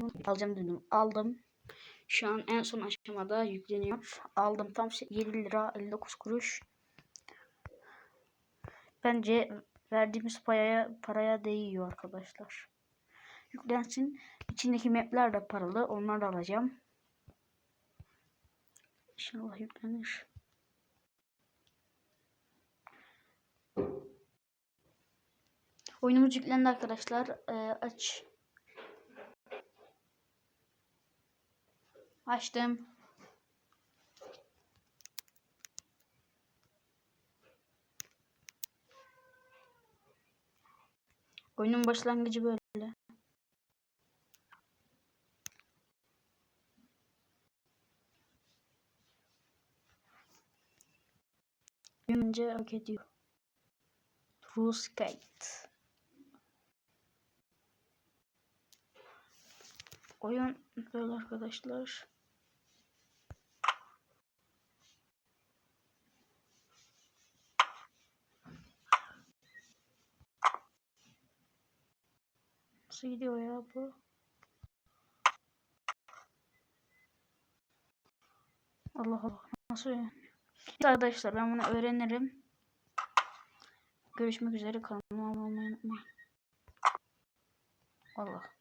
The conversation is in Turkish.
oyunu alacağım dedim. Aldım. Şu an en son aşamada yükleniyor. Aldım tam 7 lira 59 kuruş. Bence verdiğimiz paraya, paraya değiyor arkadaşlar. Yüklensin. İçindeki mapler de paralı. Onları da alacağım. İnşallah yüklenir. Oyunumuz yüklendi arkadaşlar. Ee, aç. Açtım. Oyunun başlangıcı böyle. Önce hak ediyor. True Skate. Oyun böyle arkadaşlar. Nasıl gidiyor ya bu? Allah Allah. Nasıl yani? Arkadaşlar ben bunu öğrenirim. Görüşmek üzere. Kanalıma abone olmayı unutmayın. Allah.